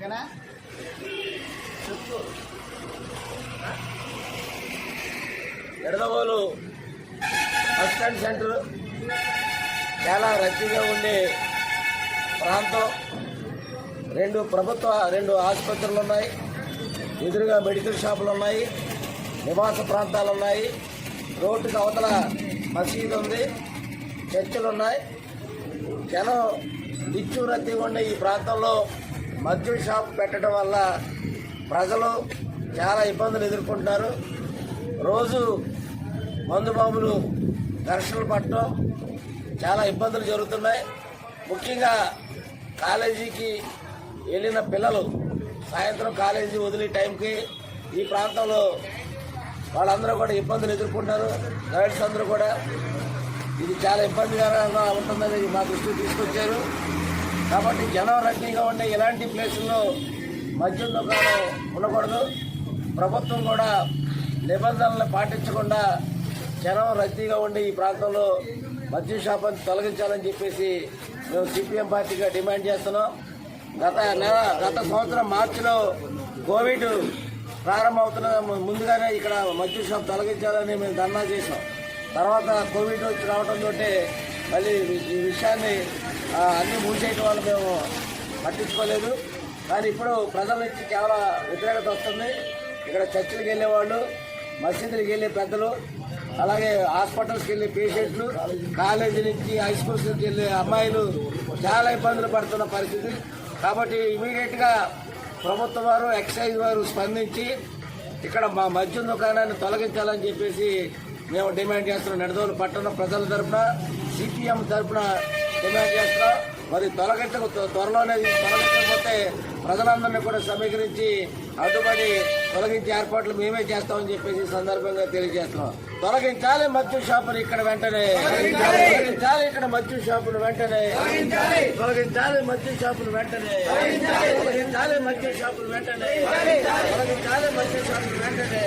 ఓకేనా? ఎడదవోలు bus stand centre చాలా రద్దీగా ఉండే ప్రాంతం. రెండు ప్రభుత్వ రెండు ఆసుపత్రులు ఉన్నాయి. ఎదురుగా మెడికల్ షాపులు ఉన్నాయి. నివాస ప్రాంతాలు ఉన్నాయి. రోడ్డుకు అవతల మసీదు ఉంది. చర్చలు ఉన్నాయి. జనం నిత్యం రద్దీగా ఉండే ఈ ప్రాంతంలో మద్యం షాప్ పెట్టడం వల్ల ప్రజలు చాలా ఇబ్బందులు ఎదుర్కొంటున్నారు. రోజు మందుబాబులు ఘర్షణలు పట్టడం చాలా ఇబ్బందులు జరుగుతున్నాయి. ముఖ్యంగా కాలేజీకి వెళ్ళిన పిల్లలు సాయంత్రం కాలేజీ వదిలే టైంకి ఈ ప్రాంతంలో వాళ్ళందరూ కూడా ఇబ్బందులు ఎదుర్కొంటారు గైడ్స్ అందరూ కూడా. ఇది చాలా ఇబ్బందికరంగా ఉంటుందని మా దృష్టికి తీసుకొచ్చారు. కాబట్టి జనం రద్దీగా ఉండే ఇలాంటి ప్లేసుల్లో మద్యం దుకాణం ఉండకూడదు. ప్రభుత్వం కూడా నిబంధనలు పాటించకుండా జనం రద్దీగా ఉండే ఈ ప్రాంతంలో మద్యం షాపును తొలగించాలని చెప్పేసి మేము సిపిఎం పార్టీగా డిమాండ్ చేస్తున్నాం. గత నెల గత సంవత్సరం మార్చిలో కోవిడ్ ప్రారంభమవుతున్న ముందుగానే ఇక్కడ మద్యం షాప్ తొలగించాలని మేము ధర్నా చేసాం తర్వాత కోవిడ్ వచ్చి రావడంతో మళ్ళీ ఈ విషయాన్ని అన్ని మూసేయటం వల్ల మేము పట్టించుకోలేదు. కానీ ఇప్పుడు ప్రజల నుంచి కేవలం వ్యతిరేకత వస్తుంది. ఇక్కడ చర్చిలకు వెళ్ళేవాళ్ళు మసీదులకు వెళ్ళే పెద్దలు అలాగే హాస్పిటల్స్కి వెళ్ళే పేషెంట్లు కాలేజీ నుంచి హై స్కూల్స్ నుంచి వెళ్ళే అమ్మాయిలు చాలా ఇబ్బందులు పడుతున్న పరిస్థితి. కాబట్టి ఇమీడియట్గా ప్రభుత్వం వారు ఎక్సైజ్ వారు స్పందించి ఇక్కడ మా మద్యం దుకాణాన్ని తొలగించాలని చెప్పేసి మేము డిమాండ్ చేస్తున్నాం. నిడదోలు పట్టణ ప్రజల తరపున సిపిఎం తరపున డిమాండ్ చేస్తున్నాం మరి తొలగట్టకు త్వరలోనే తొలగట్టకపోతే ప్రజలందరినీ కూడా సమీకరించి అడ్డుపడి తొలగించే ఏర్పాట్లు మేమే చేస్తామని చెప్పేసి సందర్భంగా తెలియజేస్తున్నాం. తొలగించాలి మద్యం షాపును ఇక్కడ వెంటనే. తొలగించాలి ఇక్కడ మద్యం షాపును వెంటనే. తొలగించాలి మద్యం షాపును వెంటనే. తొలగించాలి మద్యం షాపును వెంటనే. తొలగించాలి మద్యం షాపును వెంటనే.